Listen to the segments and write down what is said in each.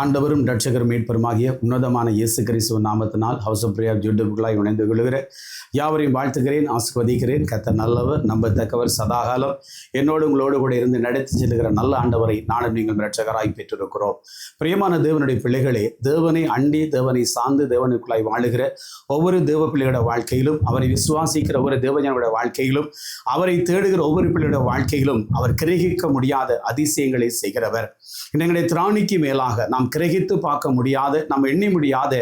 ஆண்டவரும் ரட்சகரும் மீட்பருமாகிய உன்னதமான இயேசு கிறிஸ்துவ நாமத்தினால் ஹவுஸ் ஆஃப் பிரியா யூடியூப்களாய் இணைந்து கொள்கிற யாவரையும் வாழ்த்துகிறேன் ஆசிர்வதிக்கிறேன். கத்த நல்லவர் நம்பத்தக்கவர் சதாகாலம். என்னோடு உங்களோடு கூட இருந்து நடத்தி செல்கிற நல்ல ஆண்டவரை நானும் நீங்கள் ரட்சகராய் பெற்றிருக்கிறோம். பிரியமான தேவனுடைய பிள்ளைகளே தேவனை அண்டி தேவனை சார்ந்து தேவனுக்குள்ளாய் வாழுகிற ஒவ்வொரு தேவ பிள்ளையோட வாழ்க்கையிலும் அவரை விசுவாசிக்கிற ஒவ்வொரு தேவஜனோட வாழ்க்கையிலும் அவரை தேடுகிற ஒவ்வொரு பிள்ளையோட வாழ்க்கையிலும் அவர் கிரகிக்க முடியாத அதிசயங்களை செய்கிறவர். எங்களுடைய திராணிக்கு மேலாக நாம் நாம் கிரகித்து பார்க்க முடியாது நம்ம எண்ணி முடியாத.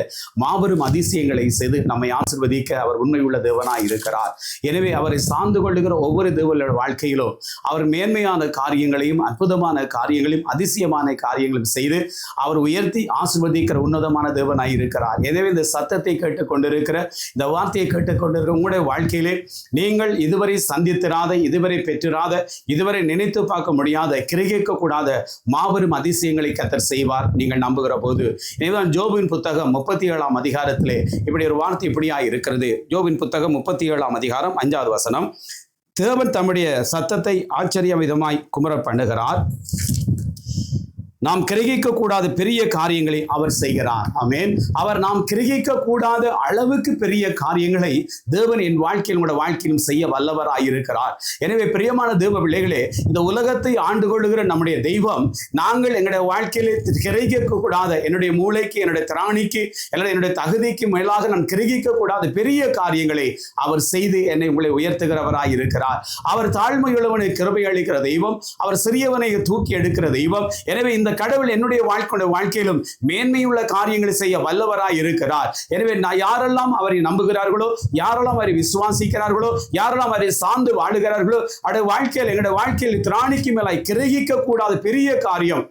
மாபெரும் அதிசயங்களை செய்து நம்மை ஆசிர்வதிக்க அவர் உண்மையுள்ள தேவனாய் இருக்கிறார். எனவே அவரை சார்ந்து கொள்ளுகிற ஒவ்வொரு தேவனோட வாழ்க்கையிலும் அவர் மேன்மையான காரியங்களையும் அற்புதமான காரியங்களையும் அதிசயமான காரியங்களும் செய்து அவர் உயர்த்தி ஆசிர்வதிக்கிற உன்னதமான தேவனாய் இருக்கிறார். எனவே இந்த சத்தத்தை கேட்டுக்கொண்டிருக்கிற இந்த வார்த்தையை கேட்டுக்கொண்டிருக்கிற உங்களுடைய வாழ்க்கையிலே நீங்கள் இதுவரை சந்தித்திராத இதுவரை பெற்றிராத இதுவரை நினைத்து பார்க்க முடியாத கிரகிக்க கூடாத மாபெரும் அதிசயங்களை கத்தர் செய்வார். நீங்கள் நம்புகிற போது. இதுதான் ஜோபின் புத்தகம் முப்பத்தி ஏழாம் அதிகாரத்திலே. இப்படி ஒரு வார்த்தை இப்படியா இருக்கிறது. ஜோபின் புத்தகம் முப்பத்தி ஏழாம் அதிகாரம் அஞ்சாவது வசனம். தேவன் தம்முடைய சத்தத்தை ஆச்சரிய விதமாய் குமர பண்ணுகிறார். நாம் கிரகிக்க கூடாத பெரிய காரியங்களை அவர் செய்கிறார். அமேன் அவர் நாம் கிரகிக்க கூடாத அளவுக்கு பெரிய காரியங்களை தேவன் என் வாழ்க்கையில் உங்களோட வாழ்க்கையிலும் செய்ய வல்லவராயிருக்கிறார் எனவே பிரியமான தேவ பிள்ளைகளே இந்த உலகத்தை ஆண்டு கொள்ளுகிற நம்முடைய தெய்வம் நாங்கள் எங்களுடைய வாழ்க்கையிலே கிரகிக்க கூடாத என்னுடைய மூளைக்கு என்னுடைய திராணிக்கு அல்லது என்னுடைய தகுதிக்கு மேலாக நான் கிரகிக்க கூடாத பெரிய காரியங்களை அவர் செய்து என்னை உங்களை உயர்த்துகிறவராய் இருக்கிறார். அவர் தாழ்மையுள்ளவனை கிருபை அளிக்கிற தெய்வம் அவர் சிறியவனை தூக்கி எடுக்கிற தெய்வம். எனவே இந்த கடவுள் என்னுடைய வாழ்க்கை வாழ்க்கையிலும் மேன்மையுள்ள காரியங்களை செய்ய வல்லவராய் இருக்கிறார். எனவே நான் யாரெல்லாம் அவரை நம்புகிறார்களோ யாரெல்லாம் அவரை விசுவாசிக்கிறார்களோ யாரெல்லாம் அவரை சார்ந்து வாழுகிறார்களோ அவருடைய வாழ்க்கையில் எங்களுடைய வாழ்க்கையில் திராணிக்கு மேலாய் கிரகிக்க கூடாத பெரிய காரியம்.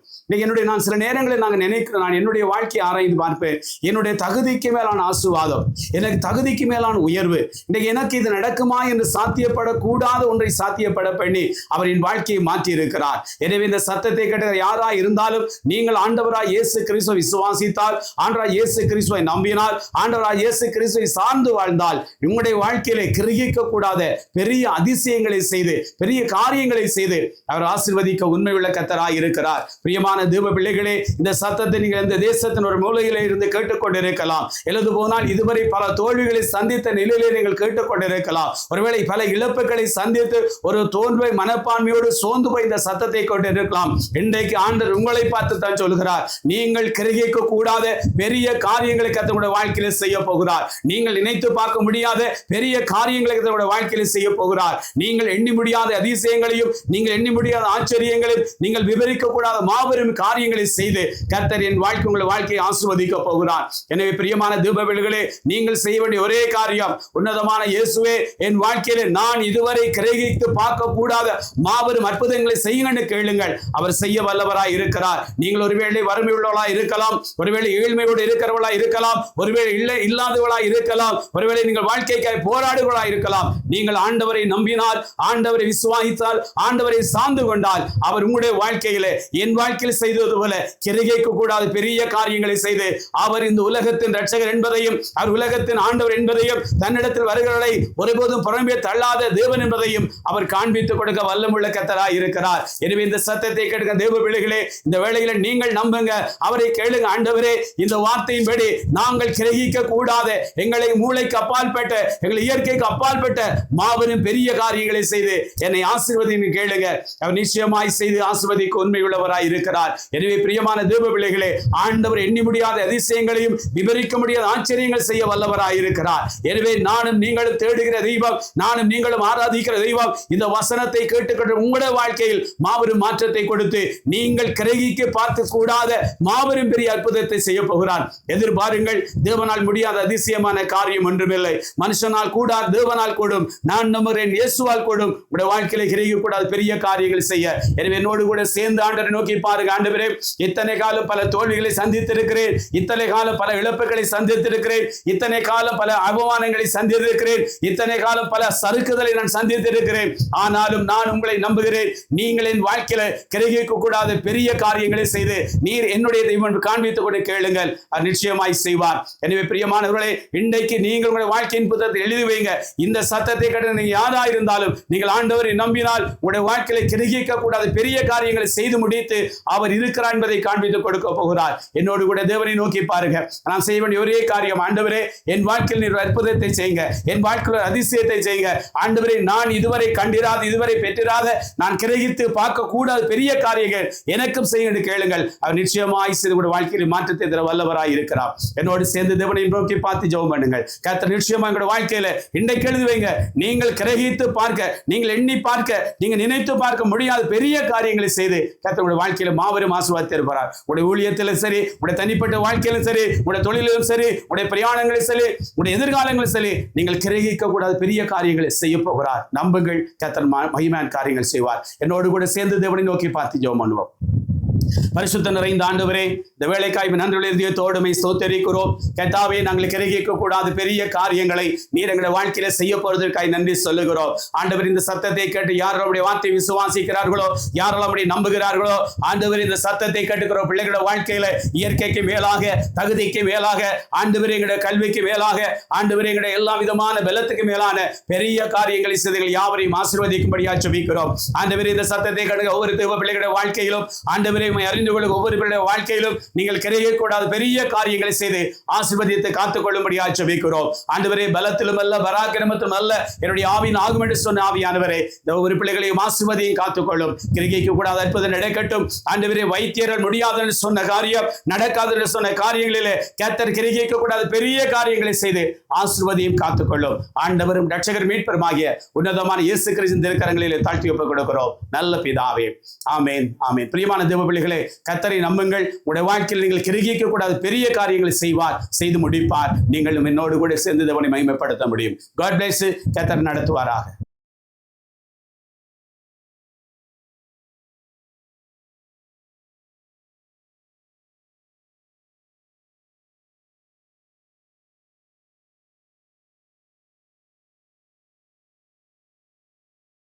என்னுடைய நான் சில நேரங்களில் நாங்கள் நினைக்கிறோம் நான் என்னுடைய வாழ்க்கையை ஆராய்ந்து பார்ப்பேன். என்னுடைய தகுதிக்கு மேலான ஆசுவாதம் எனக்கு தகுதிக்கு மேலான உயர்வு. இன்னைக்கு எனக்கு இது நடக்குமா என்று சாத்தியப்படக்கூடாத ஒன்றை சாத்தியப்பட பண்ணி அவர் என் வாழ்க்கையை மாற்றி இருக்கிறார் எனவே இந்த சத்தத்தை கேட்ட யாரா இருந்தால் இருந்தாலும் நீங்கள் ஆண்டவராய் இயேசு கிறிஸ்துவை விசுவாசித்தால் ஆண்டவராய் இயேசு கிறிஸ்துவை நம்பினால் ஆண்டவராய் இயேசு கிறிஸ்துவை சார்ந்து வாழ்ந்தால் உங்களுடைய வாழ்க்கையிலே கிரகிக்க கூடாத பெரிய அதிசயங்களை செய்து பெரிய காரியங்களை செய்து அவர் ஆசிர்வதிக்க உண்மை உள்ள கத்தராய் இருக்கிறார். பிரியமான தேவ பிள்ளைகளே இந்த சத்தத்தை நீங்கள் இந்த தேசத்தின் ஒரு மூலையிலே இருந்து கேட்டுக்கொண்டிருக்கலாம். எழுது போனால் இதுவரை பல தோல்விகளை சந்தித்த நிலையிலே நீங்கள் கேட்டுக்கொண்டிருக்கலாம். ஒருவேளை பல இழப்புகளை சந்தித்து ஒரு தோல்வை மனப்பான்மையோடு சோர்ந்து போய் இந்த சத்தத்தை கொண்டிருக்கலாம். இன்றைக்கு ஆண்டர் உங்களை உங்களை பார்த்து தான் சொல்கிறார் நீங்கள் கிரகிக்க கூடாத பெரிய காரியங்களை கத்தனுடைய வாழ்க்கையில செய்ய போகிறார். நீங்கள் நினைத்து பார்க்க முடியாத பெரிய காரியங்களை கத்தனுடைய வாழ்க்கையில செய்ய போகிறார். நீங்கள் எண்ணி முடியாத அதிசயங்களையும் நீங்கள் எண்ணி முடியாத ஆச்சரியங்களையும் நீங்கள் விவரிக்க கூடாத மாபெரும் காரியங்களை செய்து கர்த்தர் என் வாழ்க்கை உங்கள் வாழ்க்கையை ஆசிர்வதிக்க போகிறார். எனவே பிரியமான தீபவில்களே நீங்கள் செய்ய வேண்டிய ஒரே காரியம் உன்னதமான இயேசுவே என் வாழ்க்கையில நான் இதுவரை கிரகித்து பார்க்க கூடாத மாபெரும் அற்புதங்களை செய்யுங்கன்னு கேளுங்கள். அவர் செய்ய வல்லவராய் இருக்கிறார். நீங்கள் ஒருவேளை வறுமை உள்ளவளா இருக்கலாம். ஒருவேளை ஏழ்மையோடு இருக்கிறவளா இருக்கலாம். ஒருவேளை இல்லை இல்லாதவளா இருக்கலாம். ஒருவேளை நீங்கள் வாழ்க்கைக்காய் போராடுகளா இருக்கலாம். நீங்கள் ஆண்டவரை நம்பினால் ஆண்டவரை விசுவாசித்தால் ஆண்டவரை சார்ந்து கொண்டால் அவர் உங்களுடைய வாழ்க்கையில என் வாழ்க்கையில் செய்தது போல கிரிகைக்க கூடாத பெரிய காரியங்களை செய்து அவர் இந்த உலகத்தின் ரட்சகர் என்பதையும் அவர் உலகத்தின் ஆண்டவர் என்பதையும் தன்னிடத்தில் வருகிறவர்களை ஒருபோதும் புறம்பே தள்ளாத தேவன் என்பதையும் அவர் காண்பித்துக் கொடுக்க வல்லமுள்ள கத்தராய் இருக்கிறார். எனவே இந்த சத்தத்தை கேட்க தேவ பிள்ளைகளே இந்த வேளையில நீங்கள் நம்புங்க. அவரை கேளுங்க ஆண்டவரே இந்த வார்த்தையின்படி நாங்கள் கிரகிக்க கூடாது எங்களை மூளைக்கு அப்பால் பெற்ற எங்களை இயற்கைக்கு அப்பால் பெற்ற மாபெரும் பெரிய காரியங்களை செய்து என்னை ஆசீர்வதின்னு கேளுங்க. அவர் நிச்சயமாய் செய்து ஆசிர்வதிக்கு உண்மை உள்ளவராய் இருக்கிறார். எனவே பிரியமான தேவ பிள்ளைகளே ஆண்டவர் எண்ணி முடியாத அதிசயங்களையும் விவரிக்க முடியாத ஆச்சரியங்கள் செய்ய வல்லவராய் இருக்கிறார். எனவே நானும் நீங்களும் தேடுகிற தெய்வம் நானும் நீங்களும் ஆராதிக்கிற தெய்வம் இந்த வசனத்தை கேட்டுக்கொண்டு உங்களுடைய வாழ்க்கையில் மாபெரும் மாற்றத்தை கொடுத்து நீங்கள் கிரகி கிரகிக்க பார்த்து கூடாத மாபெரும் பெரிய அற்புதத்தை செய்ய போகிறான். எதிர்பாருங்கள் தேவனால் முடியாத அதிசயமான காரியம் ஒன்றுமில்லை. மனுஷனால் கூடா தேவனால் கூடும். நான் நம்புகிறேன் இயேசுவால் கூடும். உடைய வாழ்க்கையில கிரகிக்க கூடாத பெரிய காரியங்கள் செய்ய. எனவே என்னோடு கூட சேர்ந்து ஆண்டரை நோக்கி பாருங்க ஆண்டவரே இத்தனை காலம் பல தோல்விகளை சந்தித்திருக்கிறேன். இத்தனை காலம் பல இழப்புகளை சந்தித்திருக்கிறேன். இத்தனை காலம் பல அவமானங்களை சந்தித்திருக்கிறேன். இத்தனை காலம் பல சறுக்குதலை நான் சந்தித்திருக்கிறேன். ஆனாலும் நான் உங்களை நம்புகிறேன். நீங்கள் என் வாழ்க்கையில கிரகிக்க கூடாத பெரிய காரியம் காரியங்களை செய்து நீர் என்னுடைய தெய்வம் என்று காண்பித்துக் கொண்டு கேளுங்கள். அது நிச்சயமாய் செய்வார். எனவே பிரியமானவர்களே இன்றைக்கு நீங்கள் உங்களுடைய வாழ்க்கையின் புத்தகத்தை எழுதி வைங்க. இந்த சத்தத்தை கட்ட நீங்க யாரா இருந்தாலும் நீங்கள் ஆண்டவரை நம்பினால் உங்களுடைய வாழ்க்கையை கிரகிக்க கூடாத பெரிய காரியங்களை செய்து முடித்து அவர் இருக்கிறார் என்பதை காண்பித்துக் கொடுக்க போகிறார். என்னோடு கூட தேவனை நோக்கி பாருங்க. நான் செய்ய வேண்டிய ஒரே காரியம் ஆண்டவரே என் வாழ்க்கையில் நீர் அற்புதத்தை செய்யுங்க. என் வாழ்க்கையில் அதிசயத்தை செய்யுங்க. ஆண்டவரே நான் இதுவரை கண்டிராத இதுவரை பெற்றிராத நான் கிரகித்து பார்க்க கூடாத பெரிய காரியங்கள் எனக்கும் செய்ய என்று கேளுங்கள். அவர் நிச்சயமாய் செய்து வாழ்க்கையில் மாற்றத்தை தர வல்லவராய் இருக்கிறார். என்னோடு சேர்ந்து தேவனை நோக்கி பார்த்து ஜெபம் பண்ணுங்கள். கத்த நிச்சயமா எங்களோட வாழ்க்கையில இன்றைக்கு எழுதி வைங்க. நீங்கள் கிரகித்து பார்க்க நீங்கள் எண்ணி பார்க்க நீங்க நினைத்து பார்க்க முடியாத பெரிய காரியங்களை செய்து கர்த்தருடைய வாழ்க்கையில மாபெரும் ஆசீர்வாதத்தை இருப்பார் உடைய ஊழியத்திலும் சரி உடைய தனிப்பட்ட வாழ்க்கையிலும் சரி உடைய தொழிலும் சரி உடைய பிரயாணங்களும் சரி உடைய எதிர்காலங்களும் சரி நீங்கள் கிரகிக்க கூடாத பெரிய காரியங்களை செய்ய போகிறார். நம்புங்கள் கத்தன் ம- மகிமையான காரியங்கள் செய்வார். என்னோடு கூட சேர்ந்து தேவனை நோக்கி பார்த்து ஜெபம் பண்ணுவோம். பரிசுத்த நிறைந்த ஆண்டவரே இந்த வேலைக்காய் நன்றி தோடுமை சோத்தரிக்கிறோம் கேட்டாவே நாங்கள் கிரகிக்க கூடாது பெரிய காரியங்களை நீர் எங்களுடைய வாழ்க்கையில செய்ய போறதற்காய் நன்றி சொல்லுகிறோம். ஆண்டவர் இந்த சத்தத்தை கேட்டு யார் நம்முடைய வார்த்தை விசுவாசிக்கிறார்களோ யாரெல்லாம் அப்படி நம்புகிறார்களோ ஆண்டவர் இந்த சத்தத்தை கேட்டுக்கிற பிள்ளைகளோட வாழ்க்கையில இயற்கைக்கு மேலாக தகுதிக்கு மேலாக ஆண்டவர் எங்களுடைய கல்விக்கு மேலாக ஆண்டவர் எங்களுடைய எல்லா விதமான பலத்துக்கு மேலான பெரிய காரியங்களை செய்தீர்கள். யாவரையும் ஆசீர்வதிக்கும்படியா ஜெபிக்கிறோம். ஆண்டவர் இந்த சத்தத்தை கேட்டுக்க ஒவ்வொரு தேவ பிள்ளைகளுடைய வாழ்க்கையிலும் ஆண்டவரையும் ஆண்டவரை அறிந்து கொள்ள ஒவ்வொரு பிள்ளைய வாழ்க்கையிலும் நீங்கள் கிரையக்கூடாத பெரிய காரியங்களை செய்து ஆசீர்வதித்து காத்துக்கொள்ளும்படியா ஜெபிக்கிறோம். ஆண்டவரே பலத்திலும் அல்ல பராக்கிரமத்திலும் அல்ல என்னுடைய ஆவியின் ஆகும் என்று சொன்ன ஆவியானவரே இந்த ஒவ்வொரு பிள்ளைகளையும் ஆசிர்வதியும் காத்துக்கொள்ளும். கிரிகைக்கு கூடாத அற்புதம் நடக்கட்டும். ஆண்டவரே வைத்தியர்கள் முடியாது சொன்ன காரியம் நடக்காது என்று சொன்ன காரியங்களிலே கேத்தர் கிரிகைக்க கூடாத பெரிய காரியங்களை செய்து ஆசிர்வதியும் காத்துக்கொள்ளும். ஆண்டவரும் ரட்சகர் மீட்பருமாகிய உன்னதமான இயேசு கிறிஸ்தின் திருக்கரங்களிலே தாழ்த்தி ஒப்புக் கொடுக்கிறோம். நல்ல பிதாவே. ஆமேன் ஆமேன். பிரியமான தேவ பிள்ளைகளே கத்தரை நம்புங்கள். உடைய வாழ்க்கையில் நீங்கள் கிருகிக்க கூடாது பெரிய காரியங்களை செய்வார் செய்து முடிப்பார். நீங்களும் என்னோடு கூட சேர்ந்து தேவனை மகிமைப்படுத்த முடியும். காட் பிளேஸ் கத்தர் நடத்துவாராக.